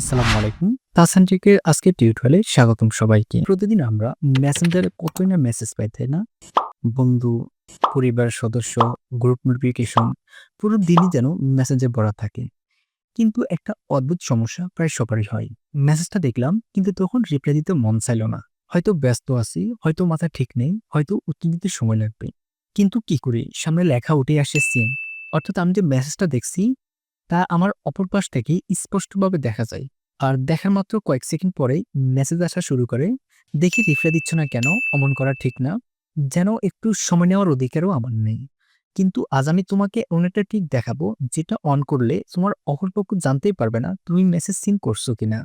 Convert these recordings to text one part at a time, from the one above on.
আসসালামু আলাইকুম। তাসানজিকে আজকে টিউটোরিয়ালে স্বাগতম সবাইকে। প্রতিদিন আমরা মেসেঞ্জারে কতই না মেসেজ পাই, তাই না? বন্ধু, পরিবার, সদস্য গ্রুপ নোটিফিকেশন পুরো দিনই যেন মেসেজে ভরা থাকে। কিন্তু একটা অদ্ভুত সমস্যা প্রায় সবারই হয়। মেসেজটা দেখলাম, কিন্তু তখন রিপ্লাই দিতে মন চাইল না। হয়তো ব্যস্ত আছি, হয়তো মাথা ঠিক নেই, হয়তো উত্তর দিতে সময় লাগবে। কিন্তু কি করি? সামনে লেখা উঠে আসে সিন অর্থাৎ আমি যে মেসেজটা দেখছি তা আমার অপর পাশ থেকে স্পষ্টভাবে দেখা যায়। আর দেখার মাত্র কয়েক সেকেন্ড পরেই মেসেজ আসা শুরু করে, দেখি রিপ্লাই দিচ্ছ না কেন? অমন করা ঠিক না। যেন একটু সময় নেওয়ার অধিকারও আমার নেই। কিন্তু আজ আমি তোমাকে এমন একটা ঠিক দেখাবো, যেটা অন করলে তোমার অপরপক্ষ জানতেই পারবে না তুমি মেসেজ সিন করছ কিনা।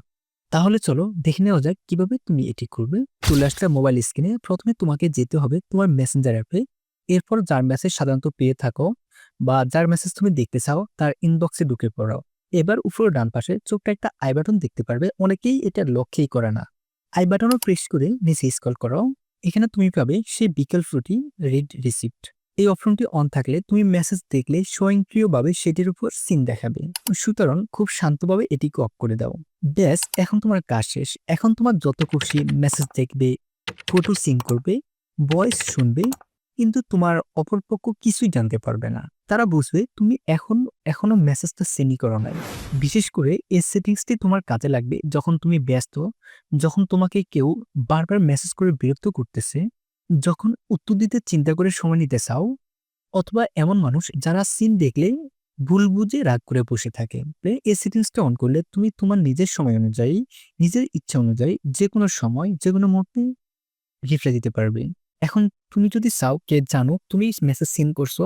তাহলে চলো দেখে নেওয়া যাক কীভাবে তুমি এটি করবে। চলে আসলে মোবাইল স্ক্রিনে প্রথমে তোমাকে যেতে হবে তোমার মেসেঞ্জার অ্যাপে এরপর যার মেসেজ সাধারণত পেয়ে থাকো বা যার মেসেজ তুমি দেখতে চাও, তার ইনবক্সে ঢুকে পড়াও। এবার উপরে ডান পাশে চোখটা একটা আই বাটন দেখতে পারবে। অনেকেই এটা লক্ষ্যই করে না। আই বাটনও প্রেস করে নিচে স্কল করাও এখানে তুমি পাবে সেই বিকল্পটি রিড রিসিপ্ট এই অপশনটি অন থাকলে তুমি মেসেজ দেখলে স্বয়ংক্রিয়ভাবে সেটির উপর সিন দেখাবে। সুতরাং খুব শান্তভাবে এটিকে অফ করে দাও। ব্যাস, এখন তোমার কাজ শেষ। এখন তোমার যত খুশি মেসেজ দেখবে ফটো সিন করবে ভয়েস শুনবে, কিন্তু তোমার অপরপক্ষ কিছুই জানতে পারবে না। তারা বুঝবে তুমি এখন, এখনও মেসেজটা সেন্ডই করো নাই। বিশেষ করে এই সেটিংসটি তোমার কাজে লাগবে যখন তুমি ব্যস্ত, যখন তোমাকে কেউ বারবার মেসেজ করে বিরক্ত করতেছে, যখন উত্তর দিতে চিন্তা করে সময় নিতে চাও, অথবা এমন মানুষ যারা সিন দেখলে ভুল বুঝে রাগ করে বসে থাকে। এই সেটিংসটা অন করলে তুমি তোমার নিজের সময় অনুযায়ী, নিজের ইচ্ছা অনুযায়ী যে কোনো সময় যে কোনো মুহূর্তে রিপ্লাই দিতে পারবে। এখন তুমি যদি চাও কে জানো, তুমি মেসেজ সিন করছ,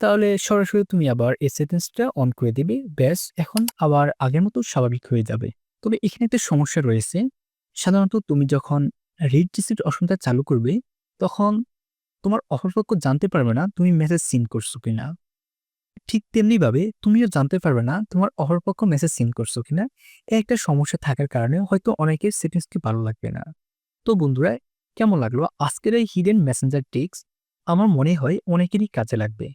তাহলে সরাসরি তুমি আবার এই সেটিংসটা অন করে দিবে, ব্যাস, এখন আবার আগের মতো স্বাভাবিক হয়ে যাবে। তবে এখানে একটা সমস্যা রয়েছে, সাধারণত তুমি যখন রিড রিসিপ্ট অপশনটা চালু করবে, তখন তোমার অপরপক্ষ জানতে পারবে না তুমি মেসেজ সিন করছ কিনা। ঠিক তেমনিভাবে তুমিও জানতে পারবে না তোমার অপরপক্ষ মেসেজ সিন করছ কিনা। এই একটা সমস্যা থাকার কারণে হয়তো অনেকের সেটিংসটি ভালো লাগবে না। তো বন্ধুরা কেমন লাগল? আজকের এই হিডেন মেসেঞ্জার টিক্স আমার মনে হয় অনেকেরই কাজে লাগবে।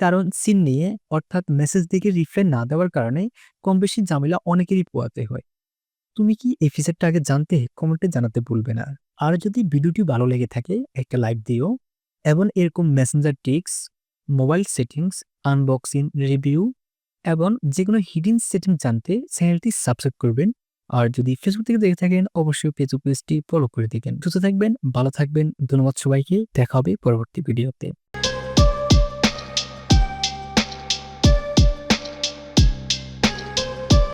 কারণ সিন নিয়ে, অর্থাৎ মেসেজ দিকে রিপ্লাই না দেওয়ার কারণে কম বেশি ঝামেলা অনেকেরই পোয়াতে হয়। তুমি কি এই ফিচারটা আগে জানতে কমেন্টে জানাতে ভুলবে না। আর যদি ভিডিওটি ভালো লেগে থাকে, একটা লাইক দিও এবং এরকম messenger tricks mobile settings unboxing review এবং যে কোনো হিডেন সেটিং জানতে চ্যানেলটি সাবস্ক্রাইব করবেন। আর যদি ফেসবুক থেকে দেখে থাকেন, অবশ্যই ফেসবুক পেজটি ফলো করে দিবেন সুস্থ থাকবেন, ভালো থাকবেন। ধন্যবাদ সবাইকে। দেখা হবে পরবর্তী ভিডিওতে